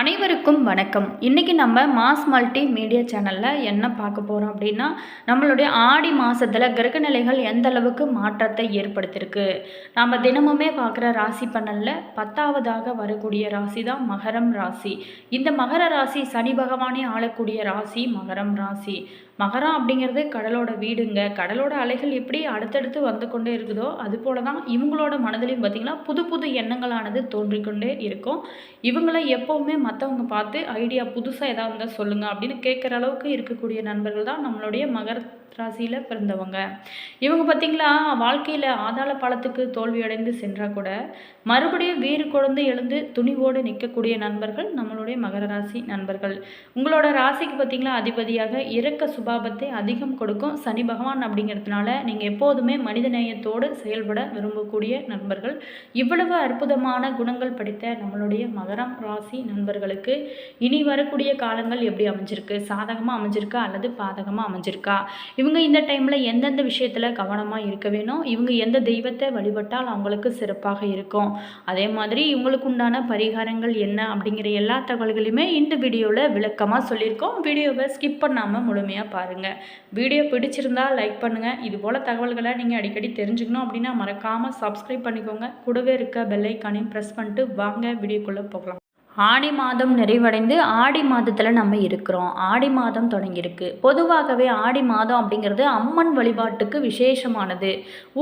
அனைவருக்கும் வணக்கம். இன்றைக்கி நம்ம மாஸ் மல்டி மீடியா சேனலில் என்ன பார்க்க போகிறோம் அப்படின்னா நம்மளுடைய ஆடி மாதத்தில் கிரகநிலைகள் எந்த அளவுக்கு மாற்றத்தை ஏற்படுத்தியிருக்கு? நாம் தினமுமே பார்க்குற ராசி பன்னலில் பத்தாவதாக வரக்கூடிய ராசி தான் மகரம் ராசி. இந்த மகர ராசி சனி பகவானே ஆளக்கூடிய ராசி மகரம் ராசி. மகரம் அப்படிங்கிறது கடலோட வீடுங்க. கடலோட அலைகள் எப்படி அடுத்தடுத்து வந்து கொண்டே இருக்குதோ அது போல தான் இவங்களோட மனதிலையும் பார்த்திங்கன்னா புது புது எண்ணங்களானது தோன்றிக்கொண்டே இருக்கும். இவங்களை எப்போவுமே மற்றவங்க பார்த்து ஐடியா புதுசாக ஏதாவது இருந்தால் சொல்லுங்கள் அப்படின்னு கேட்குற அளவுக்கு இருக்கக்கூடிய நண்பர்கள் தான் நம்மளுடைய மகர ராசியில் பிறந்தவங்க. இவங்க பார்த்திங்களா வாழ்க்கையில் ஆதாள பாலத்துக்கு தோல்வியடைந்து சென்றால் கூட மறுபடியும் வீறு குழந்தை எழுந்து துணிவோடு நிற்கக்கூடிய நண்பர்கள் நம்மளுடைய மகர ராசி நண்பர்கள். உங்களோட ராசிக்கு பார்த்திங்களா அதிபதியாக இறக்க சுபாபத்தை அதிகம் கொடுக்கும் சனி பகவான் அப்படிங்கிறதுனால நீங்கள் எப்போதுமே மனிதநேயத்தோடு செயல்பட விரும்பக்கூடிய நண்பர்கள். இவ்வளவு அற்புதமான குணங்கள் படித்த நம்மளுடைய மகரம் ராசி நண்பர்களுக்கு இனி வரக்கூடிய காலங்கள் எப்படி அமைஞ்சிருக்கு? சாதகமாக அமைஞ்சிருக்கா அல்லது பாதகமாக அமைஞ்சிருக்கா? இவங்க இந்த டைமில் எந்தெந்த விஷயத்தில் கவனமாக இருக்க வேணும்? இவங்க எந்த தெய்வத்தை வழிபட்டால் அவங்களுக்கு சிறப்பாக இருக்கும்? அதே மாதிரி இவங்களுக்கு உண்டான பரிகாரங்கள் என்ன? அப்படிங்கிற எல்லா தகவல்களையுமே இந்த வீடியோவில் விளக்கமாக சொல்லியிருக்கோம். வீடியோவை ஸ்கிப் பண்ணாமல் முழுமையாக பாருங்கள் வீடியோ பிடிச்சிருந்தா லைக் பண்ணுங்கள் இது போல் தகவல்களை நீங்கள் அடிக்கடி தெரிஞ்சுக்கணும் அப்படின்னா மறக்காமல் சப்ஸ்கிரைப் பண்ணிக்கோங்க. கூடவே இருக்க பெல்லைக்கானையும் ப்ரெஸ் பண்ணிட்டு வாங்க. வீடியோக்குள்ளே போகலாம். ஆடி மாதம் நிறைவடைந்து ஆடி மாதத்தில் நம்ம இருக்கிறோம். ஆடி மாதம் தொடங்கியிருக்கு. பொதுவாகவே ஆடி மாதம் அப்படிங்கிறது அம்மன் வழிபாட்டுக்கு விசேஷமானது.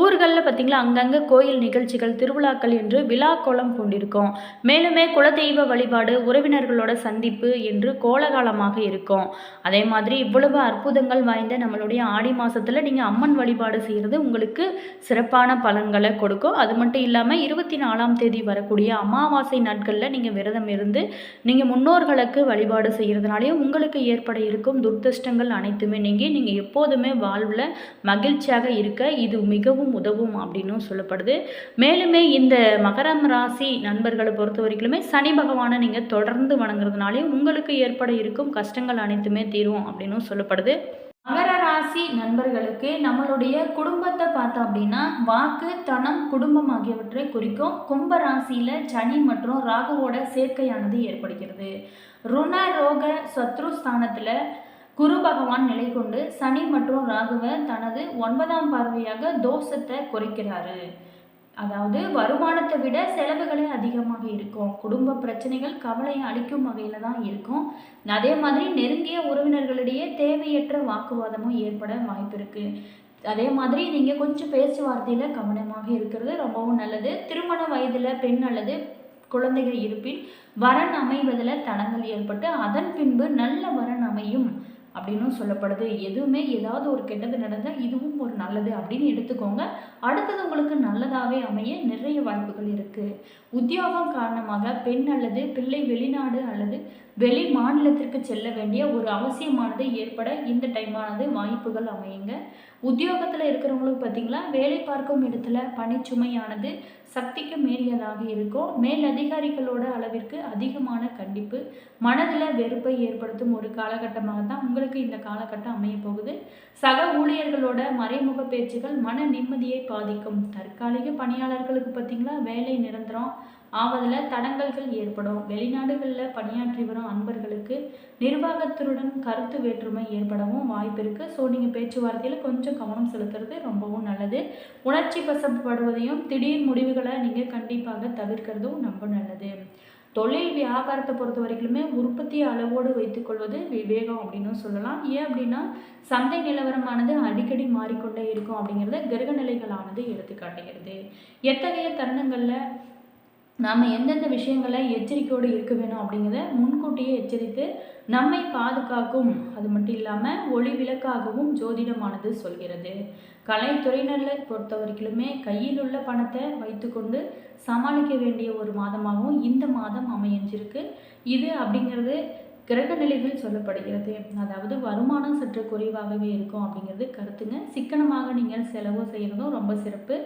ஊர்களில் பார்த்திங்களா அங்கங்கே கோயில் நிகழ்ச்சிகள் திருவிழாக்கள் என்று விழா கோலம் கொண்டிருக்கும் மேலுமே குலதெய்வ வழிபாடு உறவினர்களோட சந்திப்பு என்று கோலகாலமாக இருக்கும். அதே மாதிரி இவ்வளவு அற்புதங்கள் வாய்ந்த நம்மளுடைய ஆடி மாதத்தில் நீங்கள் அம்மன் வழிபாடு செய்கிறது உங்களுக்கு சிறப்பான பலன்களை கொடுக்கும். அது மட்டும் இல்லாமல் இருபத்தி நாலாம் தேதி வரக்கூடிய அமாவாசை நாட்களில் நீங்கள் விரதம் இருந்து நீங்கள் முன்னோர்களுக்கு வழிபாடு செய்கிறதுனாலையும் உங்களுக்கு ஏற்பட இருக்கும் துர்தஷ்டங்கள் அனைத்துமே நீங்கி நீங்கள் எப்போதுமே வாழ்வில் மகிழ்ச்சியாக இருக்க இது மிகவும் உதவும் அப்படின்னும் சொல்லப்படுது. மேலுமே இந்த மகரம் ராசி நண்பர்களை பொறுத்த வரைக்குமே சனி பகவானை நீங்கள் தொடர்ந்து வணங்குறதுனாலையும் உங்களுக்கு ஏற்பட இருக்கும் கஷ்டங்கள் அனைத்துமே தீரும் அப்படின்னும் சொல்லப்படுது. மகர ராசி நண்பர்களுக்கு நம்மளுடைய குடும்பத்தை பார்த்தோம் அப்படின்னா வாக்கு தனம் குடும்பம் ஆகியவற்றை குறிக்கும் கும்ப ராசியில் சனி மற்றும் ராகுவோட சேர்க்கையானது ஏற்படுகிறது. ருண ரோக சத்ரு ஸ்தானத்தில் குரு பகவான் நிலை கொண்டு சனி மற்றும் ராகுவை தனது ஒன்பதாம் பார்வையாக தோஷத்தை குறைக்கிறாரு. அதாவது வருமானத்தை விட செலவுகளே அதிகமாக இருக்கும். குடும்ப பிரச்சனைகள் கவலையை அளிக்கும் வகையில் தான் இருக்கும். அதே மாதிரி நெருங்கிய உறவினர்களிடையே தேவையற்ற வாக்குவாதமும் ஏற்பட வாய்ப்பு இருக்குது அதே மாதிரி நீங்கள் கொஞ்சம் பேச்சுவார்த்தையில் கவனமாக இருக்கிறது ரொம்பவும் நல்லது. திருமண வயதில் பெண் அல்லது குழந்தைகள் இருப்பின் வரன் அமைவதில் தடங்கள் ஏற்பட்டு அதன் பின்பு நல்ல வரன் அமையும். அப்படின்னும் சொல்லப்படுது. எதுவுமே ஏதாவது ஒரு கெட்டது நடந்தால் இதுவும் ஒரு நல்லது அப்படின்னு எடுத்துக்கோங்க. அடுத்தது உங்களுக்கு நல்லதாகவே அமைய நிறைய வாய்ப்புகள் இருக்குது உத்தியோகம் காரணமாக பெண் அல்லது பிள்ளை வெளிநாடு அல்லது வெளி மாநிலத்திற்கு செல்ல வேண்டிய ஒரு அவசியமானது ஏற்பட இந்த டைமானது வாய்ப்புகள் அமையுங்க. உத்தியோகத்தில் இருக்கிறவங்களுக்கு பார்த்தீங்களா வேலை பார்க்கும் இடத்துல பணிச்சுமையானது சக்திக்கு மீறியதாக இருக்கும். மேல் அதிகாரிகளோட அளவிற்கு அதிகமான கண்டிப்பு. மனதில் வெறுப்பை ஏற்படுத்தும் ஒரு காலகட்டமாக தான் உங்களுக்கு இந்த காலகட்டம் அமைய போகுது. சக ஊழியர்களோட மறைமுக பேச்சுகள் மன நிம்மதியை பாதிக்கும். தற்காலிக பணியாளர்களுக்கு பார்த்தீங்களா வேலை நிரந்தரம். ஆவதில் தடங்கல்கள் ஏற்படும். வெளிநாடுகளில் பணியாற்றி வரும் அன்பர்களுக்கு நிர்வாகத்துடன் கருத்து வேற்றுமை ஏற்படவும் வாய்ப்பு இருக்குது ஸோ நீங்கள் பேச்சுவார்த்தையில் கொஞ்சம் கவனம் செலுத்துறது ரொம்பவும் நல்லது. உணர்ச்சி வசப்படுவதையும் திடீர் முடிவுகளை நீங்கள் கண்டிப்பாக தவிர்க்கிறதும் ரொம்ப நல்லது. தொழில் வியாபாரத்தை பொறுத்த வரைக்குமே உற்பத்தி அளவோடு வைத்துக்கொள்வது விவேகம் அப்படின்னு சொல்லலாம். ஏன் அப்படின்னா சந்தை நிலவரமானது அடிக்கடி மாறிக்கொண்டே இருக்கும் அப்படிங்கிறத கிரக நிலைகளானது எடுத்து காட்டுகிறது எத்தகைய தருணங்களில் நாம் எந்தெந்த விஷயங்களை எச்சரிக்கையோடு இருக்க வேணும் அப்படிங்கிறத முன்கூட்டியே எச்சரித்து நம்மை பாதுகாக்கும். அது மட்டும் இல்லாமல் ஒளி விளக்காகவும் ஜோதிடமானது சொல்கிறது. கலைத்துறையினரை பொறுத்த வரைக்குமே கையில் உள்ள பணத்தை வைத்துக்கொண்டு சமாளிக்க வேண்டிய ஒரு மாதமாகவும் இந்த மாதம் அமைஞ்சிருக்கு. இது அப்படிங்கிறது கிரக நிலைகள் சொல்லப்படுகிறது. அதாவது வருமானம் சற்று குறைவாகவே இருக்கும் அப்படிங்கிறது கருத்துங்க. சிக்கனமாக நீங்கள் செலவு செய்கிறதும் ரொம்ப சிறப்பு.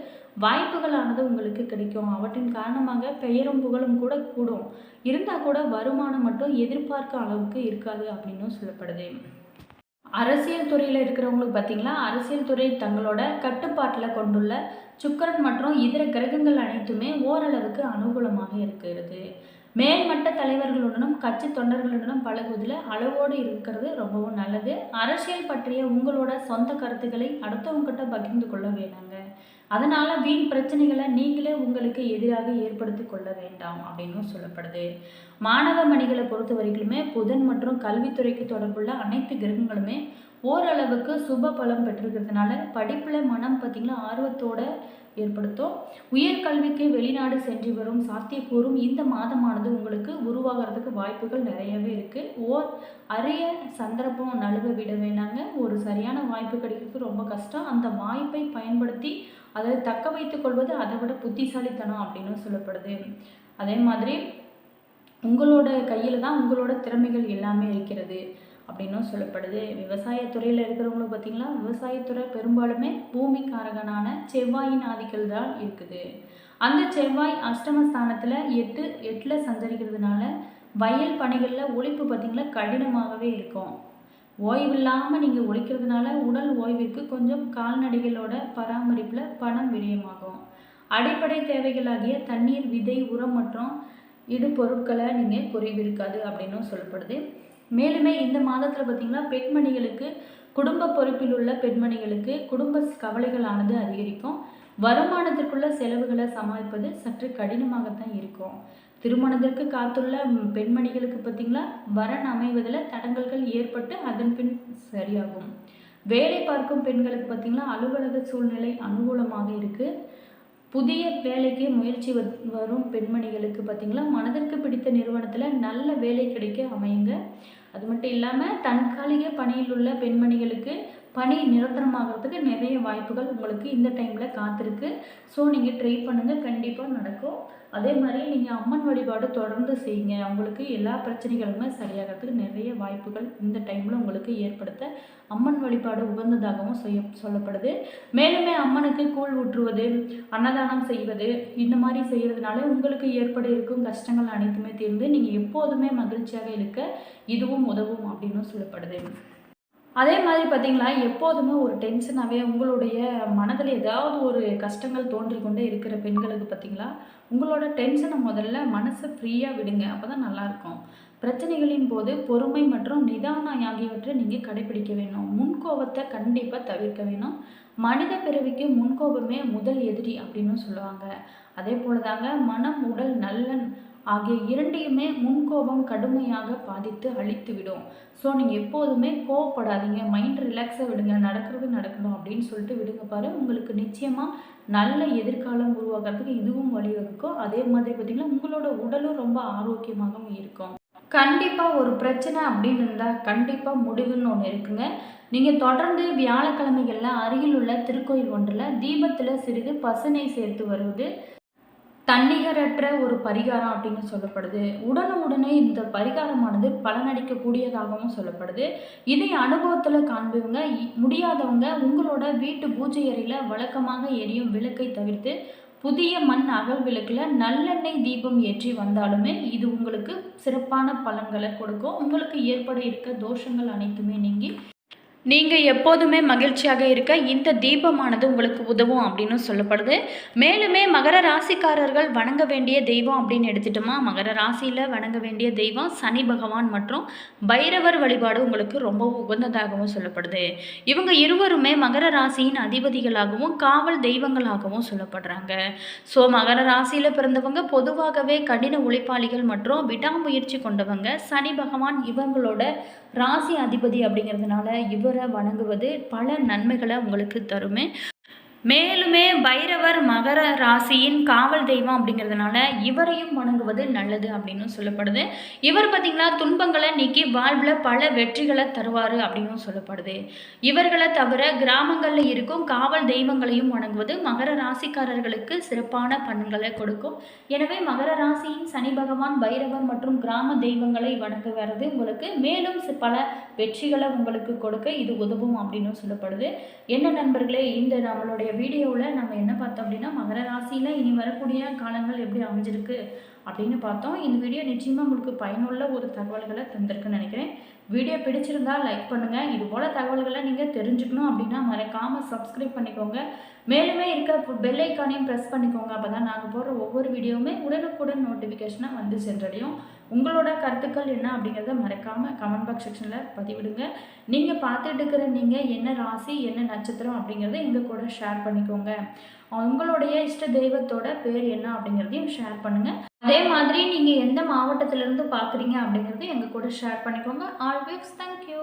வாய்ப்புகளானது உங்களுக்கு கிடைக்கும். அவற்றின் காரணமாக பெயரும் புகழும் கூட கூடும். இருந்தால் கூட வருமானம் மட்டும் எதிர்பார்க்க அளவுக்கு இருக்காது அப்படின்னும் சொல்லப்படுது. அரசியல் துறையில் இருக்கிறவங்களுக்கு பார்த்தீங்களா அரசியல் துறை தங்களோட கட்டுப்பாட்டில் கொண்டுள்ள சுக்கரன் மற்றும் இதர கிரகங்கள் அனைத்துமே ஓரளவுக்கு அனுகூலமாக இருக்கிறது. மேல்மட்ட தலைவர்களுடனும் கட்சி தொண்டர்களுடனும் பழகுவதில் அளவோடு இருக்கிறது ரொம்பவும் நல்லது. அரசியல் பற்றிய உங்களோட சொந்த கருத்துக்களை அடுத்தவங்ககிட்ட பகிர்ந்து கொள்ள வேணாங்க. அதனால் வீண் பிரச்சனைகளை நீங்களே உங்களுக்கு எதிராக ஏற்படுத்தி கொள்ள வேண்டாம் அப்படின்னு சொல்லப்படுது. மாணவ மணிகளை பொறுத்த வரைக்குமே புதன் மற்றும் கல்வித்துறைக்கு தொடர்புள்ள அனைத்து கிரகங்களுமே ஓரளவுக்கு சுப பலம் பெற்றிருக்கிறதுனால படிப்பில் மனம் பார்த்திங்கன்னா ஆர்வத்தோட ஏற்படுத்தும். உயர்கல்விக்கு வெளிநாடு சென்று வரும் சாத்தியக்கூறும் இந்த மாதமானது உங்களுக்கு உருவாகிறதுக்கு வாய்ப்புகள் நிறையவே இருக்குது ஓர் அரிய சந்தர்ப்பம் நழுவ விட வேணாங்க ஒரு சரியான வாய்ப்பு கிடைக்கிறது ரொம்ப கஷ்டம். அந்த வாய்ப்பை பயன்படுத்தி அதை தக்க வைத்துக் கொள்வது அதை விட புத்திசாலித்தனம் அப்படின்னு சொல்லப்படுது. அதே மாதிரி உங்களோட கையில் தான் உங்களோட திறமைகள் எல்லாமே இருக்கிறது. அப்படின்னும் சொல்லப்படுது. விவசாயத்துறையில் இருக்கிறவங்களும் பார்த்திங்களா விவசாயத்துறை பெரும்பாலுமே பூமிக்காரகனான செவ்வாயின் ஆதிக்கல் தான் இருக்குது. அந்த செவ்வாய் அஷ்டமஸ்தானத்தில் எட்டு எட்டில் சஞ்சரிக்கிறதுனால வயல் பணிகளில் உழைப்பு பார்த்திங்களா கடினமாகவே இருக்கும். ஓய்வில்லாமல் நீங்கள் உழைக்கிறதுனால உடல் ஓய்விற்கு கொஞ்சம் கால்நடைகளோட பராமரிப்பில் பணம் விரயமாகும். அடிப்படை தேவைகளாகிய தண்ணீர் விதை உரம் மற்றும் இடுபொருட்களை நீங்கள் குறைவிருக்காது அப்படின்னும் சொல்லப்படுது. மேலுமே இந்த மாதத்தில் பார்த்திங்கன்னா பெண்மணிகளுக்கு குடும்ப பொறுப்பில் உள்ள பெண்மணிகளுக்கு குடும்ப கவலைகளானது அதிகரிக்கும். வருமானத்திற்குள்ள செலவுகளை சமாளிப்பது சற்று கடினமாகத்தான் இருக்கும். திருமணத்திற்கு காத்துள்ள பெண்மணிகளுக்கு பார்த்திங்களா வரன் அமைவதில் தடங்கல்கள் ஏற்பட்டு அதன் பின் சரியாகும். வேலை பார்க்கும் பெண்களுக்கு பார்த்திங்கன்னா அலுவலக சூழ்நிலை அனுகூலமாக இருக்குது புதிய வேலைக்கு முயற்சி வரும் பெண்மணிகளுக்கு பார்த்திங்களா மனதிற்கு பிடித்த நிறுவனத்தில் நல்ல வேலை கிடைக்க அமையுங்க. அது மட்டும் இல்லாமல் தற்காலிக பணியில் உள்ள பெண்மணிகளுக்கு பணி நிரந்தரமாகிறதுக்கு நிறைய வாய்ப்புகள் உங்களுக்கு இந்த டைமில் காத்திருக்கு. ஸோ நீங்கள் ட்ரை பண்ணுங்கள் கண்டிப்பாக நடக்கும். அதே மாதிரி நீங்கள் அம்மன் வழிபாடு தொடர்ந்து செய்யுங்க. உங்களுக்கு எல்லா பிரச்சனைகளுமே சரியாகிறதுக்கு நிறைய வாய்ப்புகள் இந்த டைமில் உங்களுக்கு ஏற்படுத்த அம்மன் வழிபாடு உகந்ததாகவும் செய்ய சொல்லப்படுது. மேலுமே அம்மனுக்கு கூழ் ஊற்றுவது அன்னதானம் செய்வது இந்த மாதிரி செய்கிறதுனால உங்களுக்கு ஏற்பட இருக்கும் கஷ்டங்கள் அனைத்துமே தீர்ந்து நீங்கள் எப்போதுமே மகிழ்ச்சியாக இருக்க இதுவும் உதவும் அப்படின்னு சொல்லப்படுது. அதே மாதிரி பார்த்தீங்களா எப்போதுமே ஒரு டென்ஷனாகவே உங்களுடைய மனதில் ஏதாவது ஒரு கஷ்டங்கள் தோன்றிக்கொண்டே இருக்கிற பெண்களுக்கு பார்த்தீங்களா உங்களோட டென்ஷனை முதல்ல மனசை ஃப்ரீயாக விடுங்க அப்போ தான் நல்லாயிருக்கும் பிரச்சனைகளின் போது பொறுமை மற்றும் நிதானம் ஆகியவற்றை நீங்கள் கடைபிடிக்க வேணும். முன்கோபத்தை கண்டிப்பாக தவிர்க்க வேணும். மனித பிறவிக்கு முன்கோபமே முதல் எதிரி அப்படின்னு சொல்லுவாங்க. அதே போல் தாங்க மனம் உடல் நல்லன் ஆகிய இரண்டையுமே முன்கோபம் கடுமையாக பாதித்து அழித்து விடும் ஸோ நீங்கள் எப்போதுமே கோவப்படாதீங்க. மைண்ட் ரிலாக்ஸாக விடுங்க. நடக்கிறது நடக்கணும் அப்படின்னு சொல்லிட்டு விடுங்க பாரு. உங்களுக்கு நிச்சயமாக நல்ல எதிர்காலம் உருவாக்குறதுக்கு இதுவும் வழிவகுக்கும். அதே மாதிரி பார்த்திங்கன்னா உங்களோட உடலும் ரொம்ப ஆரோக்கியமாகவும் இருக்கும். கண்டிப்பாக ஒரு பிரச்சனை அப்படின்னு இருந்தால் கண்டிப்பாக முடிவுன்னு ஒன்று இருக்குங்க. நீங்கள் தொடர்ந்து வியாழக்கிழமைகளில் அருகில் உள்ள திருக்கோயில் ஒன்றில் தீபத்தில் சிறிது பசுனை சேர்த்து வருவது தன்னிகரற்ற ஒரு பரிகாரம் அப்படின்னு சொல்லப்படுது. உடனுடனே இந்த பரிகாரமானது பலனடிக்கக்கூடியதாகவும் சொல்லப்படுது. இதை அனுபவத்தில் காண்பவங்க முடியாதவங்க உங்களோட வீட்டு பூஜை அறையில் வழக்கமாக எரியும் விளக்கை தவிர்த்து புதிய மண் அகல் விளக்கில் நல்லெண்ணெய் தீபம் ஏற்றி வந்தாலுமே இது உங்களுக்கு சிறப்பான பலன்களை கொடுக்கும். உங்களுக்கு ஏற்பட இருக்க தோஷங்கள் அனைத்துமே நீங்கி நீங்கள் எப்போதுமே மகிழ்ச்சியாக இருக்க இந்த தீபமானது உங்களுக்கு உதவும் அப்படின்னு சொல்லப்படுது. மேலுமே மகர ராசிக்காரர்கள் வணங்க வேண்டிய தெய்வம் அப்படின்னு எடுத்துட்டோமா? மகர ராசியில் வணங்க வேண்டிய தெய்வம் சனி பகவான் மற்றும் பைரவர் வழிபாடு உங்களுக்கு ரொம்ப உகந்ததாகவும் சொல்லப்படுது. இவங்க இருவருமே மகர ராசியின் அதிபதிகளாகவும் காவல் தெய்வங்களாகவும் சொல்லப்படுறாங்க. ஸோ மகர ராசியில் பிறந்தவங்க பொதுவாகவே கடின உழைப்பாளிகள் மற்றும் விடாமுயற்சி கொண்டவங்க. சனி பகவான் இவங்களோட ராசி அதிபதி அப்படிங்கிறதுனால இவர் வணங்குவது பல நன்மைகளை உங்களுக்கு தருமே. மேலுமே பைரவர் மகர ராசியின் காவல் தெய்வம் அப்படிங்கிறதுனால இவரையும் வணங்குவது நல்லது அப்படின்னு சொல்லப்படுது. இவர் பார்த்திங்கன்னா துன்பங்களை நீக்கி வாழ்வில் பல வெற்றிகளை தருவார் அப்படின்னு சொல்லப்படுது. இவர்களை தவிர கிராமங்களில் இருக்கும் காவல் தெய்வங்களையும் வணங்குவது மகர ராசிக்காரர்களுக்கு சிறப்பான பண்களை கொடுக்கும். எனவே மகர ராசியின் சனி பகவான் பைரவர் மற்றும் கிராம தெய்வங்களை வணங்குவது உங்களுக்கு மேலும் பல வெற்றிகளை உங்களுக்கு கொடுக்க இது உதவும் அப்படின்னு சொல்லப்படுது. என்ன நண்பர்களே இந்த நம்மளுடைய வீடியோவில் நம்ம என்ன பார்த்தோம் அப்படின்னா மகர ராசியில் இனி வரக்கூடிய காலங்கள் எப்படி அமைஞ்சிருக்கு அப்படின்னு பார்த்தோம். இந்த வீடியோ நிச்சயமாக உங்களுக்கு பயனுள்ள ஒரு தகவல்களை தந்திருக்குன்னு நினைக்கிறேன். வீடியோ பிடிச்சிருந்தா லைக் பண்ணுங்கள் இது போல் தகவல்களை நீங்கள் தெரிஞ்சுக்கணும் அப்படின்னா மறக்காமல் சப்ஸ்கிரைப் பண்ணிக்கோங்க. மேலுமே இருக்க பெல் ஐக்கானையும் ப்ரெஸ் பண்ணிக்கோங்க. அப்போ தான் நாங்கள் போடுற ஒவ்வொரு வீடியோவுமே உடனுக்குடன் நோட்டிஃபிகேஷனாக வந்து சென்றடையும். உங்களோட கருத்துக்கள் என்ன அப்படிங்கிறத மறக்காமல் கமெண்ட் பாக்ஸ் செக்ஷனில் பதிவிடுங்க. நீங்கள் பார்த்துட்டு இருக்கிற நீங்கள் என்ன ராசி என்ன நட்சத்திரம் அப்படிங்கிறத எங்கள் கூட ஷேர் பண்ணிக்கோங்க. உங்களுடைய இஷ்ட தெய்வத்தோட பேர் என்ன அப்படிங்கிறதையும் ஷேர் பண்ணுங்கள் அதே மாதிரி நீங்கள் எந்த மாவட்டத்திலேருந்து பார்க்குறீங்க அப்படிங்கிறதையும் எங்கள் கூட ஷேர் பண்ணிக்கோங்க. Always thank you